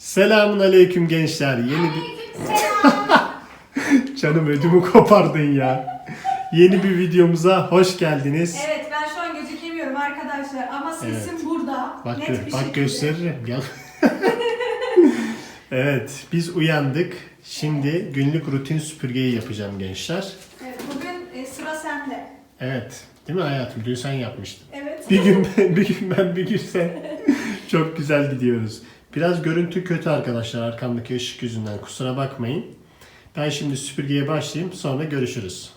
Selamun aleyküm gençler. Yeni bir... Canım ödümü kopardın ya. Yeni bir videomuza hoş geldiniz. Evet ben şu an gözükemiyorum arkadaşlar ama sesim burada. Bak, Net gö- bir bak şekilde. gösteririm. Gel. evet biz uyandık. Şimdi günlük rutin süpürgeyi yapacağım gençler. Evet, bugün e, sıra sende. Evet. Değil mi hayatım? Dün sen yapmıştın. Evet. Bir gün ben, bir gün ben, bir gün sen. Çok güzel gidiyoruz. Biraz görüntü kötü arkadaşlar arkamdaki ışık yüzünden kusura bakmayın. Ben şimdi süpürgeye başlayayım sonra görüşürüz.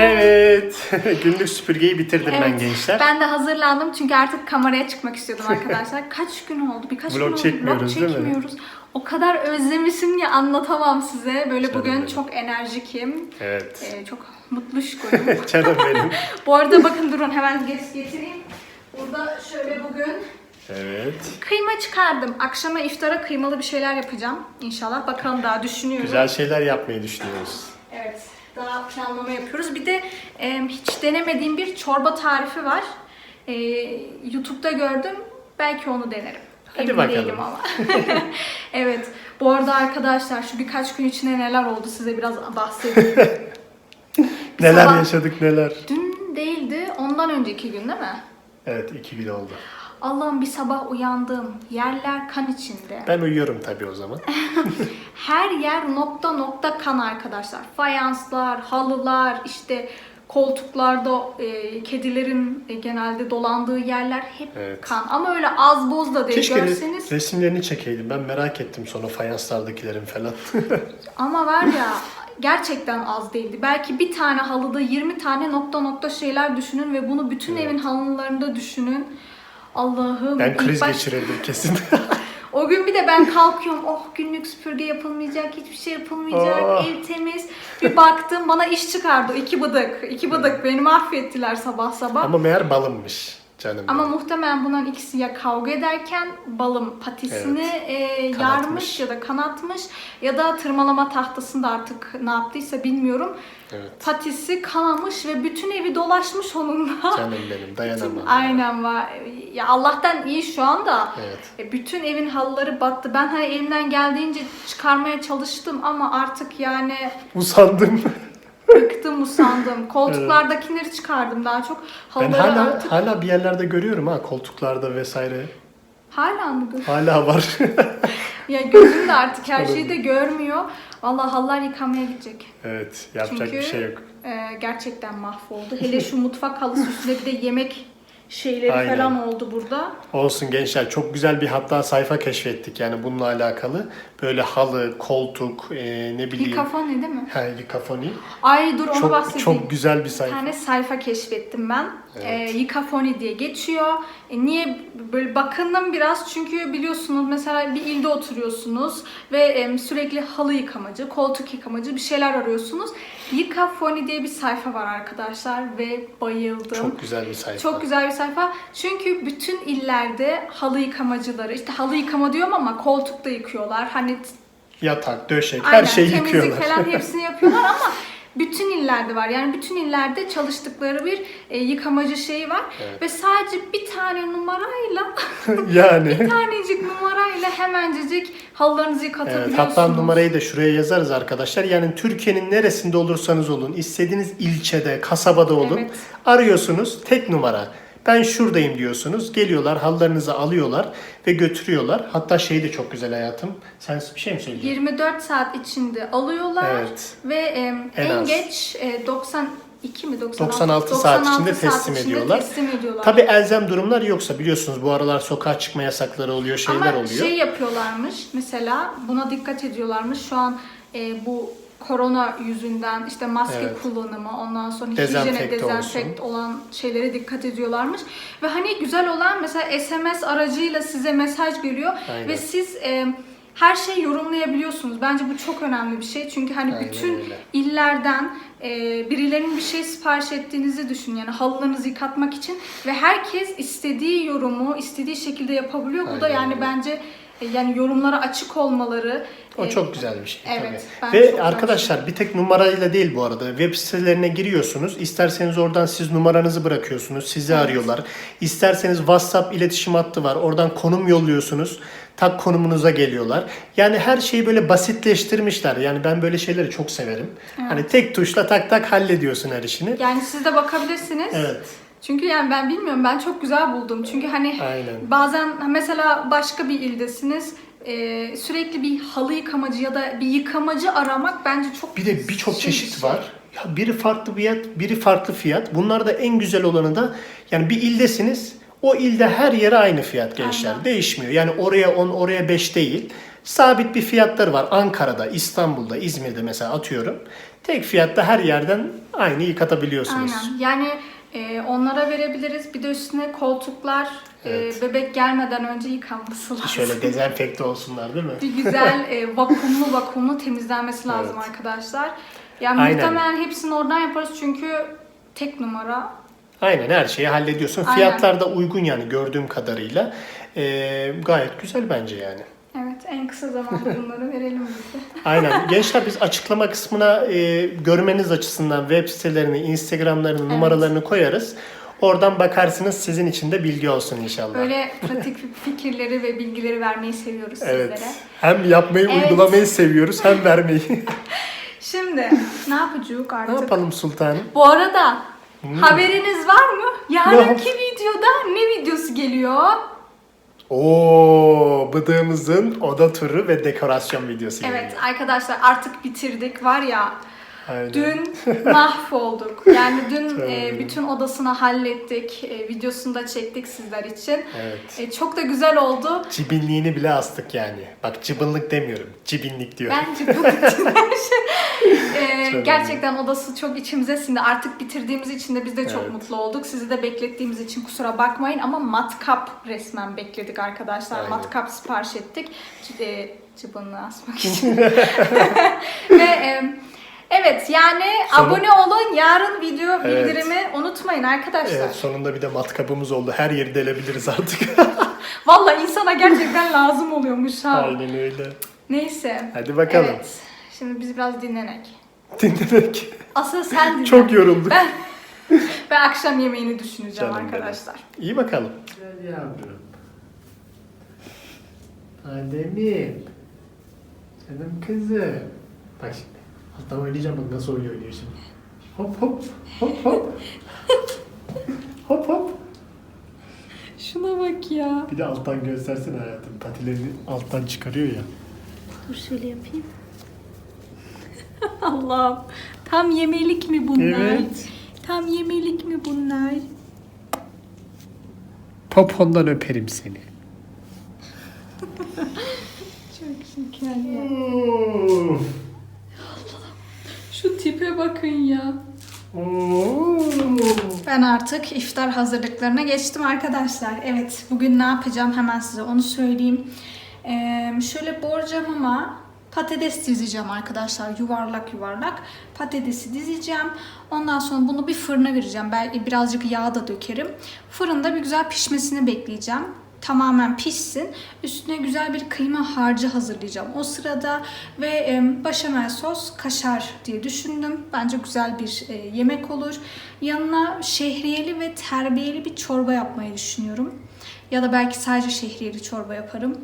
Evet. günlük süpürgeyi bitirdim ben Evet, gençler. Ben de hazırlandım çünkü artık kameraya çıkmak istiyordum arkadaşlar. Kaç gün oldu? Birkaç gün Vlog oldu. çekmiyoruz, değil mi? çekmiyoruz. O kadar özlemişim ki anlatamam size. Böyle Canım bugün benim. çok enerjikim. Evet. Ee, çok mutluşkoyum. Canım benim. Bu arada bakın durun hemen get- getireyim. Burada şöyle bugün Evet. Kıyma çıkardım. Akşama iftara kıymalı bir şeyler yapacağım. İnşallah bakalım daha düşünüyorum. Güzel şeyler yapmayı düşünüyoruz. Daha planlama yapıyoruz. Bir de e, hiç denemediğim bir çorba tarifi var. E, YouTube'da gördüm. Belki onu denerim. Hadi Emin bakalım. değilim ama. evet. Bu arada arkadaşlar şu birkaç gün içinde neler oldu size biraz bahsedeyim. Neler Sabah- yaşadık neler. Dün değildi. Ondan önceki gün değil mi? Evet iki gün oldu. Allah'ım bir sabah uyandım. Yerler kan içinde. Ben uyuyorum tabii o zaman. Her yer nokta nokta kan arkadaşlar. Fayanslar, halılar, işte koltuklarda e, kedilerin e, genelde dolandığı yerler hep Evet. kan. Ama öyle az boz da değil Keşke görseniz. resimlerini çekeydim. Ben merak ettim sonra fayanslardakilerin falan. Ama var ya gerçekten az değildi. Belki bir tane halıda 20 tane nokta nokta şeyler düşünün ve bunu bütün evin halılarında düşünün. Allah'ım. ben ilk kriz baş- geçirirdim kesin. O gün bir de ben kalkıyorum. Oh günlük süpürge yapılmayacak, hiçbir şey yapılmayacak, Oh. ev temiz. Bir baktım bana iş çıkardı. iki bıdık. iki bıdık beni mahvettiler sabah sabah. Ama, Ama meğer balınmış canım. benim. muhtemelen bunların ikisi ya kavga ederken balım patisini e, Kanatmış. yarmış ya da kanatmış ya da tırmalama tahtasında artık ne yaptıysa bilmiyorum. Evet. Patisi kanamış ve bütün evi dolaşmış onunla. Canım benim dayanamam. Aynen var. Ya Allah'tan iyi şu anda. Evet. E, Bütün evin halıları battı. Ben hani elimden geldiğince çıkarmaya çalıştım ama artık yani Usandım. bıktım usandım. Koltuklardakileri çıkardım daha çok. Ben Halıları hala artık hala bir yerlerde görüyorum ha koltuklarda vesaire. hala mı Hala var. Ya gözüm de artık her şeyi de görmüyor. Vallahi halılar yıkamaya gidecek. evet, yapacak Çünkü bir şey yok. e, gerçekten mahvoldu. Hele şu mutfak halısı üstünde bir de yemek şeyleri Aynen. falan oldu burada. Olsun gençler çok güzel bir hatta sayfa keşfettik yani bununla alakalı. Böyle halı, koltuk, e, ne bileyim. Yıkafon ne değil mi? Ha, yıkafoni. Ay dur onu Çok, bahsedeyim. çok güzel bir Bir sayfa. tane sayfa keşfettim ben. Evet. Ee, Yıkafoni diye geçiyor. E, niye böyle bakındım biraz çünkü biliyorsunuz mesela bir ilde oturuyorsunuz ve em, sürekli halı yıkamacı, koltuk yıkamacı bir şeyler arıyorsunuz. Yıkafoni diye bir sayfa var arkadaşlar ve bayıldım. Çok güzel bir sayfa. Çok güzel bir sayfa. Çünkü bütün illerde halı yıkamacıları, işte halı yıkama diyorum ama koltukta yıkıyorlar. Hani Yatak, döşek, her Aynen, şeyi temizlik yıkıyorlar. falan hepsini yapıyorlar ama bütün illerde var. Yani bütün illerde çalıştıkları bir e, yıkamacı şeyi var. Evet. Ve sadece bir tane numarayla, yani. bir tanecik numarayla hemencecik halılarınızı Evet, yıkatabiliyorsunuz. hatta numarayı da şuraya yazarız arkadaşlar. Yani Türkiye'nin neresinde olursanız olun, istediğiniz ilçede, kasabada olun. Evet. Arıyorsunuz tek numara. Ben şuradayım diyorsunuz. Geliyorlar halılarınızı alıyorlar ve götürüyorlar. Hatta şey de çok güzel hayatım. Sen bir şey mi söyleyeceksin? 24 saat içinde alıyorlar Evet. ve e, En en, az. geç e, 92 mi 96, 96 saat içinde teslim ediyorlar. teslim ediyorlar. Tabi elzem durumlar yoksa biliyorsunuz bu aralar sokağa çıkma yasakları oluyor, şeyler Ama oluyor. şey yapıyorlarmış mesela buna dikkat ediyorlarmış şu an e, bu korona yüzünden işte maske Evet. kullanımı ondan sonra hijyene dezenfekt olan şeylere dikkat ediyorlarmış ve hani güzel olan mesela SMS aracıyla size mesaj geliyor Aynen. ve siz e, her şeyi yorumlayabiliyorsunuz. Bence bu çok önemli bir şey. Çünkü hani Aynen bütün öyle. illerden e, birilerinin bir şey sipariş ettiğinizi düşün. Yani halılarınızı yıkatmak için ve herkes istediği yorumu istediği şekilde yapabiliyor. Bu da Aynen yani öyle. bence yani yorumlara açık olmaları O e, çok güzel bir şey. Evet, tabii. Ve arkadaşlar bir tek numarayla değil bu arada. Web sitelerine giriyorsunuz. İsterseniz oradan siz numaranızı bırakıyorsunuz. Sizi arıyorlar. İsterseniz WhatsApp iletişim hattı var. Oradan konum yolluyorsunuz. Tak konumunuza geliyorlar. Yani her şeyi böyle basitleştirmişler. Yani ben böyle şeyleri çok severim. Hani tek tuşla tak tak hallediyorsun her işini. Yani siz de bakabilirsiniz. Evet. Çünkü yani ben bilmiyorum ben çok güzel buldum. Çünkü hani Aynen. bazen mesela başka bir ildesiniz e, sürekli bir halı yıkamacı ya da bir yıkamacı aramak bence çok Bir de birçok şey çeşit şey. var. Ya biri farklı fiyat, biri farklı fiyat. Bunlar da en güzel olanı da yani bir ildesiniz. O ilde her yere aynı fiyat gençler. Aynen. Değişmiyor. Yani oraya 10, oraya 5 değil. Sabit bir fiyatları var. Ankara'da, İstanbul'da, İzmir'de mesela atıyorum. Tek fiyatta her yerden aynı yıkatabiliyorsunuz. Aynen. Yani e, onlara verebiliriz. Bir de üstüne koltuklar e, Evet. bebek gelmeden önce yıkanması lazım. Şöyle dezenfekte olsunlar değil mi? bir güzel e, vakumlu vakumlu temizlenmesi lazım Evet. arkadaşlar. Yani Aynen. muhtemelen hepsini oradan yaparız çünkü tek numara. Aynen her şeyi hallediyorsun. Aynen. Fiyatlar da uygun yani gördüğüm kadarıyla. Ee, gayet güzel bence yani. Evet en kısa zamanda bunları verelim biz de. Aynen. Gençler biz açıklama kısmına e, görmeniz açısından web sitelerini, Instagramlarını, numaralarını koyarız. Oradan bakarsınız sizin için de bilgi olsun inşallah. Böyle pratik fikirleri ve bilgileri vermeyi seviyoruz evet. sizlere. Hem yapmayı, Evet. uygulamayı seviyoruz hem vermeyi. Şimdi ne yapacağız ne artık? yapalım sultanım? Bu arada haberiniz var mı? Yarınki Ne? videoda ne videosu geliyor? Oo, bıdığımızın oda turu ve dekorasyon videosu Evet geliyor. arkadaşlar artık bitirdik var ya. Aynen. Dün mahvolduk. Yani dün e, bütün odasını hallettik. E, videosunu da çektik sizler için. Evet. E, çok da güzel oldu. Cibinliğini bile astık yani. Bak cıbınlık demiyorum. Cibinlik diyorum. Bütün her şey. E, gerçekten odası çok içimize sindi. Artık bitirdiğimiz için de biz de çok Evet. mutlu olduk. Sizi de beklettiğimiz için kusura bakmayın ama matkap resmen bekledik arkadaşlar. Aynen. Matkap sipariş ettik. E, cıbınlığı asmak için. Ve e, evet yani Sonu- abone olun. Yarın video Evet. bildirimi unutmayın arkadaşlar. Evet, sonunda bir de matkabımız oldu. Her yeri delebiliriz artık. Vallahi insana gerçekten lazım oluyormuş ha. Aynen öyle. Neyse. Hadi bakalım. Evet. Şimdi biz biraz dinlenek. Dinlemek. Asıl sen dinle. Çok yorulduk. Ben, ben akşam yemeğini düşüneceğim Canım benim. arkadaşlar. İyi bakalım. Güzel yavrum. Ademim. Canım kızım. Bak şimdi. Alttan oynayacağım bak nasıl oynuyor oynuyor şimdi. Hop hop hop hop. hop hop. Şuna bak ya. Bir de alttan göstersene hayatım. Patilerini alttan çıkarıyor ya. Dur şöyle yapayım. Allah'ım. Tam yemelik mi bunlar? Evet. Tam yemelik mi bunlar? Popondan öperim seni. Çok şeker ya. Şu tipe bakın ya. Ben artık iftar hazırlıklarına geçtim arkadaşlar. Evet bugün ne yapacağım hemen size onu söyleyeyim. Ee, şöyle borcamıma patates dizeceğim arkadaşlar yuvarlak yuvarlak. Patatesi dizeceğim. Ondan sonra bunu bir fırına vereceğim. Belki birazcık yağ da dökerim. Fırında bir güzel pişmesini bekleyeceğim. Tamamen pişsin. Üstüne güzel bir kıyma harcı hazırlayacağım. O sırada ve başamel sos, kaşar diye düşündüm. Bence güzel bir e, yemek olur. Yanına şehriyeli ve terbiyeli bir çorba yapmayı düşünüyorum. Ya da belki sadece şehriyeli çorba yaparım.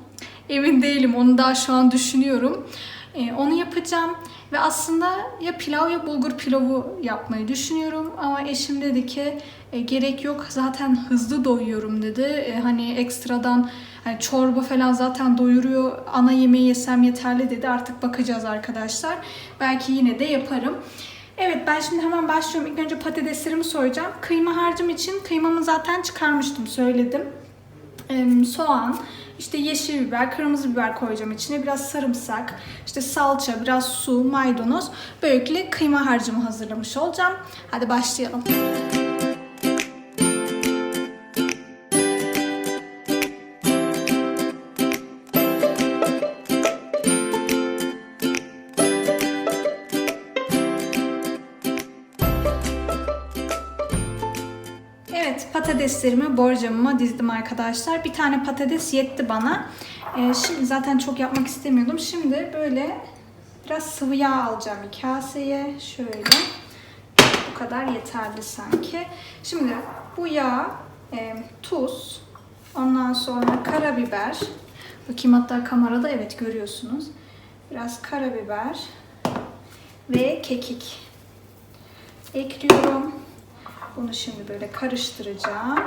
Emin değilim. Onu daha şu an düşünüyorum. E, onu yapacağım ve aslında ya pilav ya bulgur pilavı yapmayı düşünüyorum ama eşim dedi ki e, gerek yok zaten hızlı doyuyorum dedi. E, hani ekstradan hani çorba falan zaten doyuruyor. Ana yemeği yesem yeterli dedi. Artık bakacağız arkadaşlar. Belki yine de yaparım. Evet ben şimdi hemen başlıyorum. İlk önce patateslerimi soyacağım. Kıyma harcım için kıymamı zaten çıkarmıştım söyledim. Em, soğan, işte yeşil biber, kırmızı biber koyacağım içine. Biraz sarımsak, işte salça, biraz su, maydanoz. Böylelikle kıyma harcımı hazırlamış olacağım. Hadi başlayalım. Evet patateslerimi borcamıma dizdim arkadaşlar. Bir tane patates yetti bana. Ee, şimdi zaten çok yapmak istemiyordum. Şimdi böyle biraz sıvı yağ alacağım bir kaseye. Şöyle. Bu kadar yeterli sanki. Şimdi bu yağ, e, tuz, ondan sonra karabiber. Bakayım hatta kamerada evet görüyorsunuz. Biraz karabiber ve kekik ekliyorum. Bunu şimdi böyle karıştıracağım.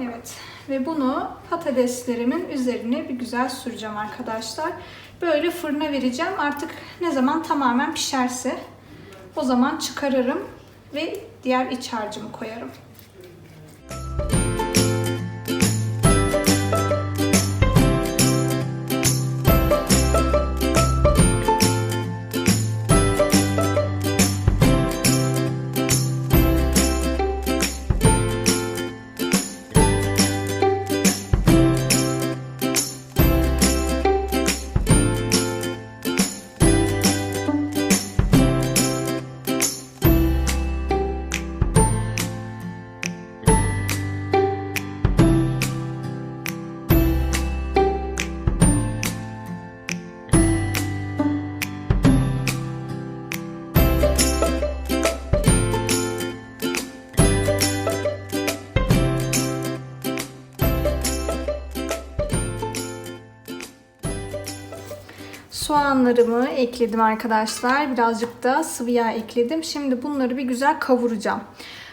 Evet. Ve bunu patateslerimin üzerine bir güzel süreceğim arkadaşlar. Böyle fırına vereceğim. Artık ne zaman tamamen pişerse o zaman çıkarırım ve diğer iç harcımı koyarım. Soğanlarımı ekledim arkadaşlar. Birazcık da sıvı yağ ekledim. Şimdi bunları bir güzel kavuracağım.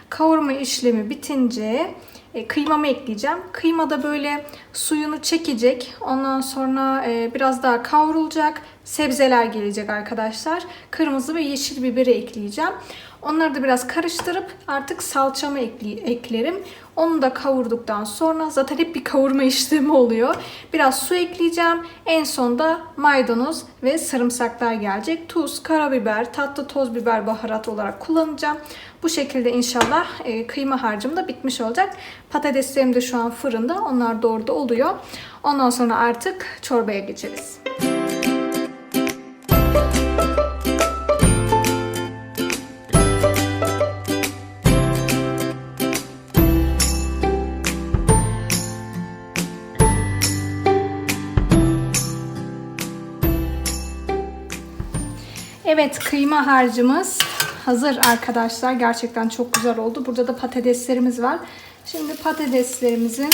Kavurma işlemi bitince e, kıymamı ekleyeceğim. Kıyma da böyle suyunu çekecek. Ondan sonra e, biraz daha kavrulacak. Sebzeler gelecek arkadaşlar. Kırmızı ve yeşil biberi ekleyeceğim. Onları da biraz karıştırıp artık salçamı eklerim. Onu da kavurduktan sonra zaten hep bir kavurma işlemi oluyor. Biraz su ekleyeceğim. En sonda maydanoz ve sarımsaklar gelecek. Tuz, karabiber, tatlı toz biber baharat olarak kullanacağım. Bu şekilde inşallah e, kıyma harcım da bitmiş olacak. Patateslerim de şu an fırında. Onlar da oluyor. Ondan sonra artık çorbaya geçeriz. Evet kıyma harcımız hazır arkadaşlar. Gerçekten çok güzel oldu. Burada da patateslerimiz var. Şimdi patateslerimizin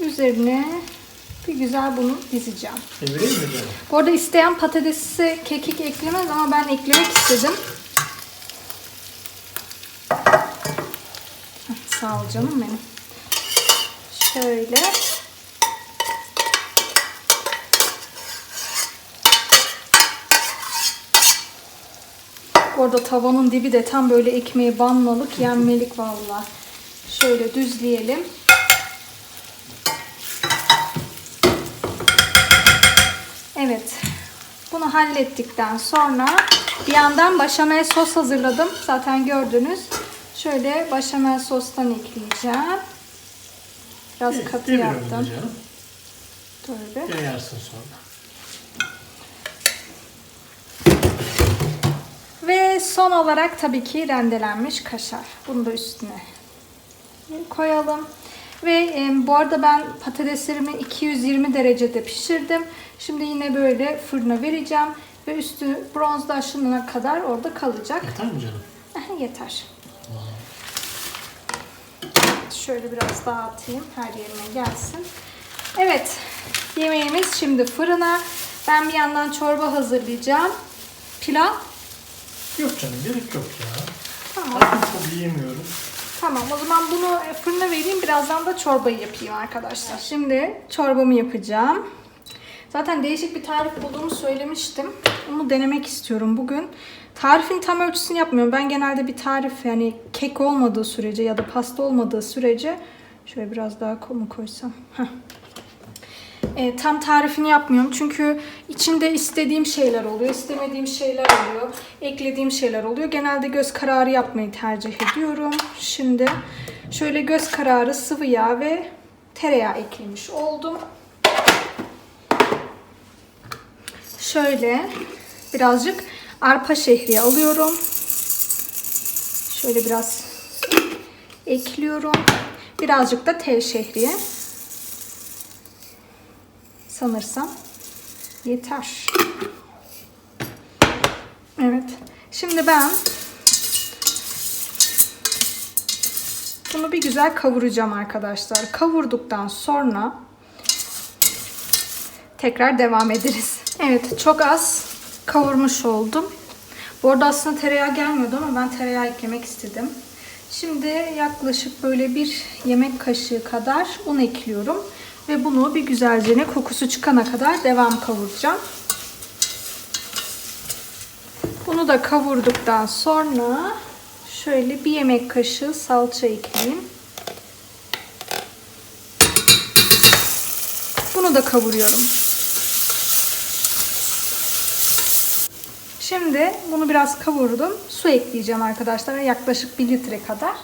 üzerine bir güzel bunu dizeceğim. Evireyim mi? Bu arada isteyen patatesi kekik eklemez ama ben eklemek istedim. Sağ ol canım benim. Şöyle. Orada tavanın dibi de tam böyle ekmeği banmalık, yenmelik valla. Şöyle düzleyelim. Evet. Bunu hallettikten sonra bir yandan başamel sos hazırladım. Zaten gördünüz. Şöyle başamel sostan ekleyeceğim. Biraz katı yaptım. Böyle. Yayarsın sonra. Ve son olarak tabii ki rendelenmiş kaşar. Bunu da üstüne koyalım. Ve e, bu arada ben patateslerimi 220 derecede pişirdim. Şimdi yine böyle fırına vereceğim. Ve üstü bronzlaşana kadar orada kalacak. Yeter mi canım? Yeter. Şöyle biraz dağıtayım her yerine gelsin. Evet yemeğimiz şimdi fırına. Ben bir yandan çorba hazırlayacağım. Pilav. Yok canım gerek yok ya. Tamam. Zaten çok yiyemiyoruz. Tamam o zaman bunu fırına vereyim. Birazdan da çorbayı yapayım arkadaşlar. Şimdi çorbamı yapacağım. Zaten değişik bir tarif bulduğumu söylemiştim. Onu denemek istiyorum bugün. Tarifin tam ölçüsünü yapmıyorum. Ben genelde bir tarif yani kek olmadığı sürece ya da pasta olmadığı sürece şöyle biraz daha mu koysam. Heh. E, tam tarifini yapmıyorum çünkü içinde istediğim şeyler oluyor, istemediğim şeyler oluyor, eklediğim şeyler oluyor. Genelde göz kararı yapmayı tercih ediyorum. Şimdi şöyle göz kararı sıvı yağ ve tereyağı eklemiş oldum. Şöyle birazcık arpa şehriye alıyorum. Şöyle biraz ekliyorum. Birazcık da tel şehriye. Sanırsam yeter. Evet. Şimdi ben bunu bir güzel kavuracağım arkadaşlar. Kavurduktan sonra tekrar devam ederiz. Evet çok az kavurmuş oldum. Bu arada aslında tereyağı gelmiyordu ama ben tereyağı eklemek istedim. Şimdi yaklaşık böyle bir yemek kaşığı kadar un ekliyorum. Ve bunu bir güzelce ne kokusu çıkana kadar devam kavuracağım. Bunu da kavurduktan sonra şöyle bir yemek kaşığı salça ekleyeyim. Bunu da kavuruyorum. Şimdi bunu biraz kavurdum. Su ekleyeceğim arkadaşlar. Yaklaşık 1 litre kadar.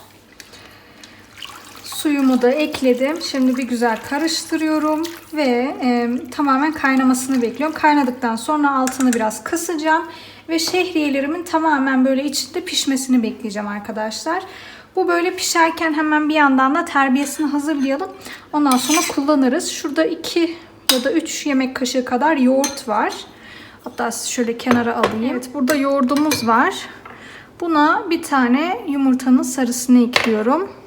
Suyumu da ekledim. Şimdi bir güzel karıştırıyorum ve e, tamamen kaynamasını bekliyorum. Kaynadıktan sonra altını biraz kısacağım ve şehriyelerimin tamamen böyle içinde pişmesini bekleyeceğim arkadaşlar. Bu böyle pişerken hemen bir yandan da terbiyesini hazırlayalım. Ondan sonra kullanırız. Şurada 2 ya da 3 yemek kaşığı kadar yoğurt var. Hatta şöyle kenara alayım. Evet burada yoğurdumuz var. Buna bir tane yumurtanın sarısını ekliyorum.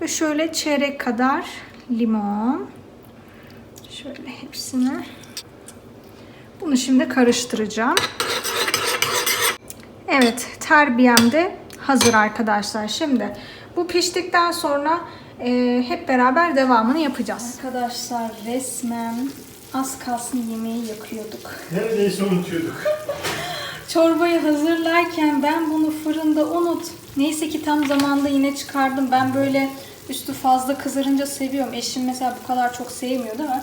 Ve şöyle çeyrek kadar limon. Şöyle hepsini. Bunu şimdi karıştıracağım. Evet terbiyem de hazır arkadaşlar. Şimdi bu piştikten sonra e, hep beraber devamını yapacağız. Arkadaşlar resmen az kalsın yemeği yakıyorduk. Neredeyse unutuyorduk. Çorbayı hazırlarken ben bunu fırında unut. Neyse ki tam zamanda yine çıkardım. Ben böyle üstü fazla kızarınca seviyorum. Eşim mesela bu kadar çok sevmiyor değil mi?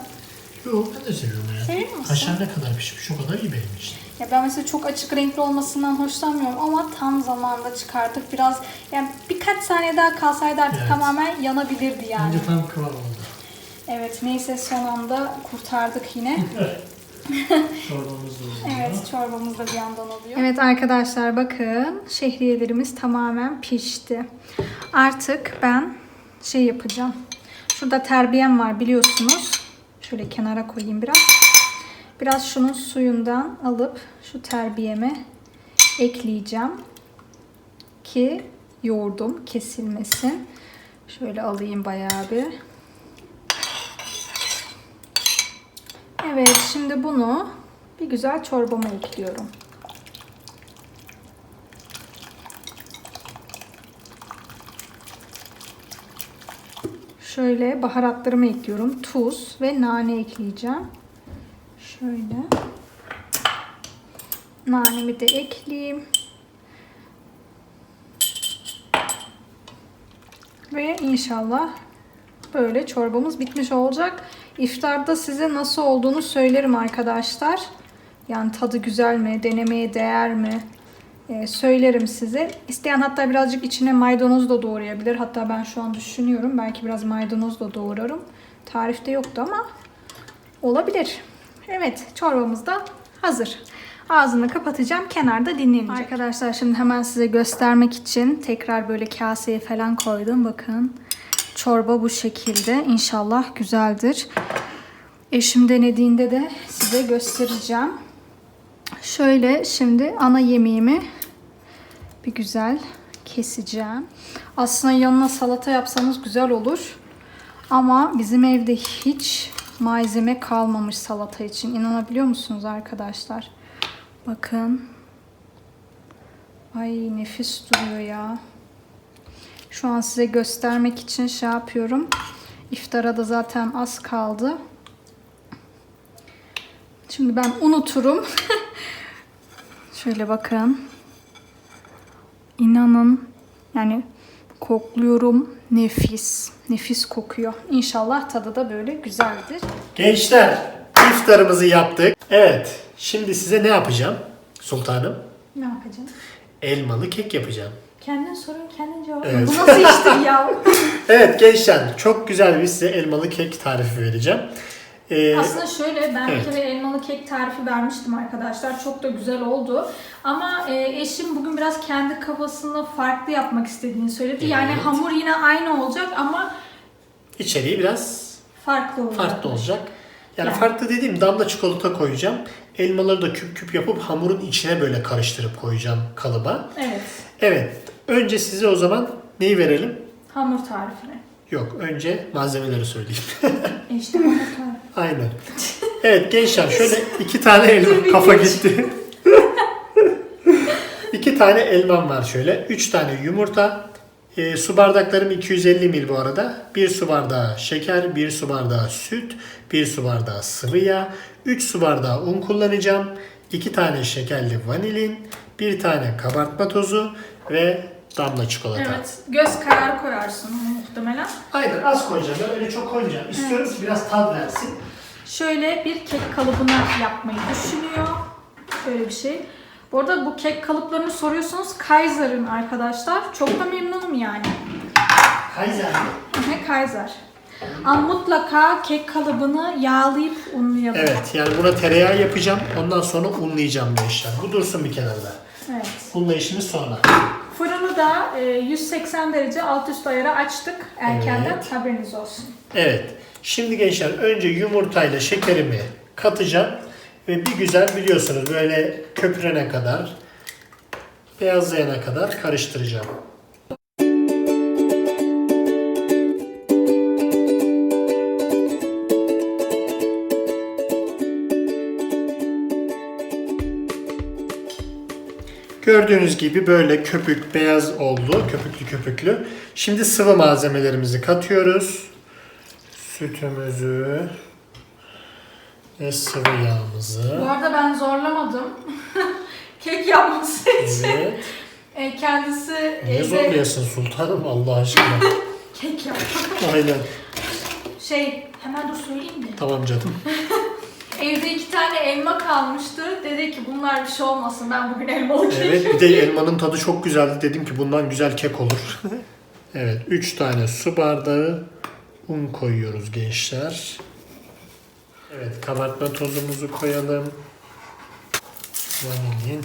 Yok ben de seviyorum ya. Seviyor musun? Kaşar ne kadar pişmiş o kadar iyi benim için. Ya ben mesela çok açık renkli olmasından hoşlanmıyorum ama tam zamanda çıkardık. Biraz yani birkaç saniye daha kalsaydı artık Evet. tamamen yanabilirdi yani. Bence tam kıvam oldu. Evet neyse son anda kurtardık yine. Çorbamız da oldu. Evet çorbamız da bir yandan oluyor. Evet arkadaşlar bakın şehriyelerimiz tamamen pişti. Artık ben şey yapacağım. Şurada terbiyem var biliyorsunuz. Şöyle kenara koyayım biraz. Biraz şunun suyundan alıp şu terbiyeme ekleyeceğim. Ki yoğurdum kesilmesin. Şöyle alayım bayağı bir. Evet şimdi bunu bir güzel çorbama ekliyorum. Şöyle baharatlarımı ekliyorum. Tuz ve nane ekleyeceğim. Şöyle. Nanemi de ekleyeyim. Ve inşallah böyle çorbamız bitmiş olacak. İftarda size nasıl olduğunu söylerim arkadaşlar. Yani tadı güzel mi, denemeye değer mi? Ee, söylerim size. İsteyen hatta birazcık içine maydanoz da doğrayabilir. Hatta ben şu an düşünüyorum. Belki biraz maydanoz da doğrarım. Tarifte yoktu ama olabilir. Evet çorbamız da hazır. Ağzını kapatacağım. Kenarda dinlenecek. Arkadaşlar şimdi hemen size göstermek için tekrar böyle kaseye falan koydum. Bakın. Çorba bu şekilde. İnşallah güzeldir. Eşim denediğinde de size göstereceğim. Şöyle şimdi ana yemeğimi bir güzel keseceğim. Aslında yanına salata yapsanız güzel olur. Ama bizim evde hiç malzeme kalmamış salata için. İnanabiliyor musunuz arkadaşlar? Bakın. Ay nefis duruyor ya. Şu an size göstermek için şey yapıyorum. İftara da zaten az kaldı. Şimdi ben unuturum. Şöyle bakın. İnanın yani kokluyorum. Nefis. Nefis kokuyor. İnşallah tadı da böyle güzeldir. Gençler iftarımızı yaptık. Evet şimdi size ne yapacağım sultanım? Ne yapacağım? Elmalı kek yapacağım. Kendin sorun, kendin cevap. Evet. Bu nasıl iştir ya? Evet gençler çok güzel bir size elmalı kek tarifi vereceğim. Ee, Aslında şöyle ben Evet. bir kere elmalı kek tarifi vermiştim arkadaşlar. Çok da güzel oldu. Ama e, eşim bugün biraz kendi kafasında farklı yapmak istediğini söyledi. Yani Evet. hamur yine aynı olacak ama içeriği biraz farklı olacak. farklı olacak. Yani, Yani. farklı dediğim damla çikolata koyacağım. Elmaları da küp küp yapıp hamurun içine böyle karıştırıp koyacağım kalıba. Evet. Evet. Önce size o zaman neyi verelim? Hamur tarifini. Yok. Önce malzemeleri söyleyeyim. E işte hamur tarifi. Aynen. Evet gençler şöyle iki tane elma kafa gitti. iki tane elmam var şöyle. Üç tane yumurta. E, su bardaklarım 250 ml bu arada. Bir su bardağı şeker, bir su bardağı süt, bir su bardağı sıvı yağ, 3 su bardağı un kullanacağım. 2 tane şekerli vanilin, bir tane kabartma tozu ve damla çikolata. Evet. Göz kararı koyarsın muhtemelen. Aynen az koyacağım. Ben öyle çok koymayacağım. İstiyorum ki biraz tat versin. Şöyle bir kek kalıbını yapmayı düşünüyor. Böyle bir şey. Bu arada bu kek kalıplarını soruyorsunuz Kaiser'ın arkadaşlar. Çok da memnunum yani. Kaiser. Ne Kaiser. Ama mutlaka kek kalıbını yağlayıp unlayalım. Evet yani buna tereyağı yapacağım. Ondan sonra unlayacağım bu işler. Bu dursun bir kenarda. Evet. Unla işimiz sonra. Fırını da e, 180 derece alt üst ayara açtık erkenden Evet. haberiniz olsun. Evet. Şimdi gençler önce yumurtayla şekerimi katacağım. Ve bir güzel biliyorsunuz böyle köpürene kadar, beyazlayana kadar karıştıracağım. Gördüğünüz gibi böyle köpük beyaz oldu. Köpüklü köpüklü. Şimdi sıvı malzemelerimizi katıyoruz. Sütümüzü ve sıvı yağımızı. Bu arada ben zorlamadım. kek yapması için. Evet. E, kendisi Niye evde zorlayasın sultanım Allah aşkına? kek yaptı. Aynen. Şey hemen dur söyleyeyim mi? Tamam canım. Evde iki tane elma kalmıştı. Dedi ki bunlar bir şey olmasın ben bugün elmalı kek Evet bir de elmanın tadı çok güzeldi. Dedim ki bundan güzel kek olur. evet 3 tane su bardağı un koyuyoruz gençler. Evet kabartma tozumuzu koyalım. Vanilin.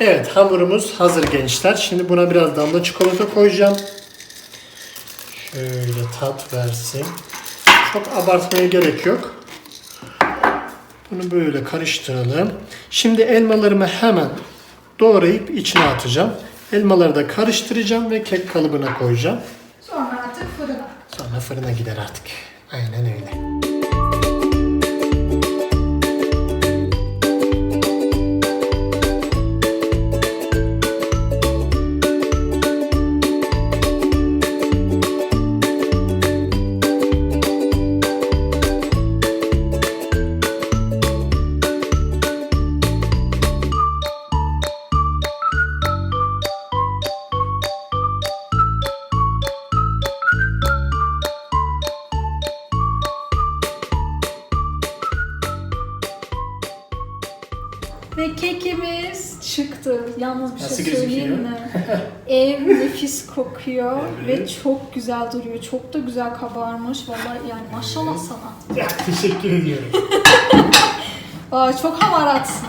Evet hamurumuz hazır gençler. Şimdi buna biraz damla çikolata koyacağım. Şöyle tat versin. Çok abartmaya gerek yok. Bunu böyle karıştıralım. Şimdi elmalarımı hemen doğrayıp içine atacağım. Elmaları da karıştıracağım ve kek kalıbına koyacağım. Sonra artık fırına. Sonra fırına gider artık. Aynen öyle. Çıktı. Yalnız bir Nasıl şey söyleyeyim gözüküyor? mi? Ev nefis kokuyor ve çok güzel duruyor. Çok da güzel kabarmış. Vallahi yani maşallah sana. Ya, teşekkür ediyorum. Aa, çok hamaratsın.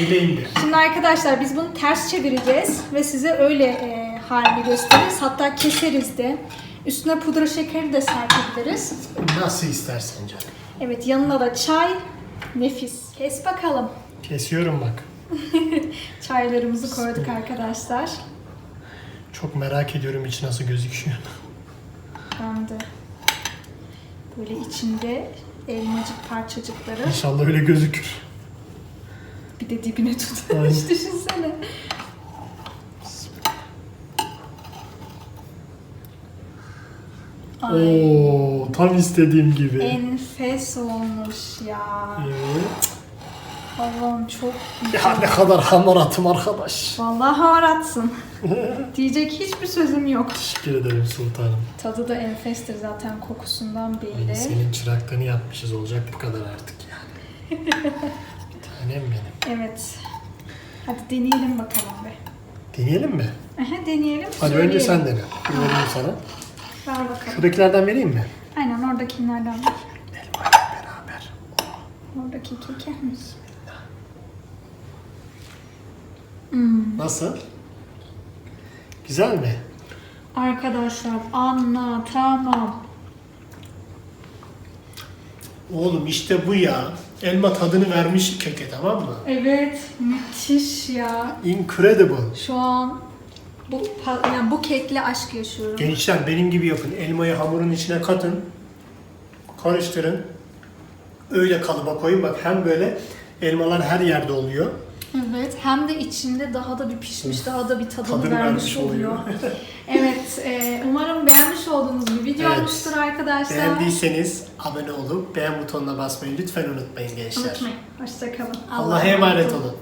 Öyleyimdir. Şimdi arkadaşlar biz bunu ters çevireceğiz ve size öyle e, halini gösteririz. Hatta keseriz de. Üstüne pudra şekeri de serpebiliriz. Nasıl istersen canım. Evet yanına da çay. Nefis. Kes bakalım. Kesiyorum bak. Çaylarımızı koyduk arkadaşlar. Çok merak ediyorum içi nasıl gözüküyor. Ben de. Böyle içinde elmacık parçacıkları. İnşallah öyle gözükür. Bir de dibine tut. Aynen. Hiç düşünsene. Ay, Oo, tam istediğim gibi. enfes olmuş ya. Evet. Allah'ım çok Ya ne kadar hamaratım arkadaş. Vallahi hamaratsın. Diyecek hiçbir sözüm yok. Teşekkür ederim sultanım. Tadı da enfestir zaten kokusundan belli. Senin çıraklığını yapmışız olacak bu kadar artık yani. Bir tanem benim. Evet. Hadi deneyelim bakalım be. Deneyelim mi? Aha, deneyelim. Hadi önce söyleyelim. sen dene. Bir vereyim sana. Ver bakalım. Şuradakilerden vereyim mi? Aynen oradakilerden ver. Elmayla beraber. Oradaki keke mi? Hmm. Nasıl? Güzel mi? Arkadaşlar anlatamam. Oğlum işte bu ya. Elma tadını vermiş keke tamam mı? Evet, müthiş ya. Incredible. Şu an bu pa- yani bu kekle aşk yaşıyorum. Gençler benim gibi yapın. Elmayı hamurun içine katın. Karıştırın. Öyle kalıba koyun. Bak hem böyle elmalar her yerde oluyor. Evet, hem de içinde daha da bir pişmiş, daha da bir tadını, Tadını vermiş, oluyor. evet, e, umarım beğenmiş olduğunuz bir video Evet. olmuştur arkadaşlar. Beğendiyseniz abone olup beğen butonuna basmayı lütfen unutmayın gençler. Unutmayın. Hoşçakalın. Allah'a emanet olun.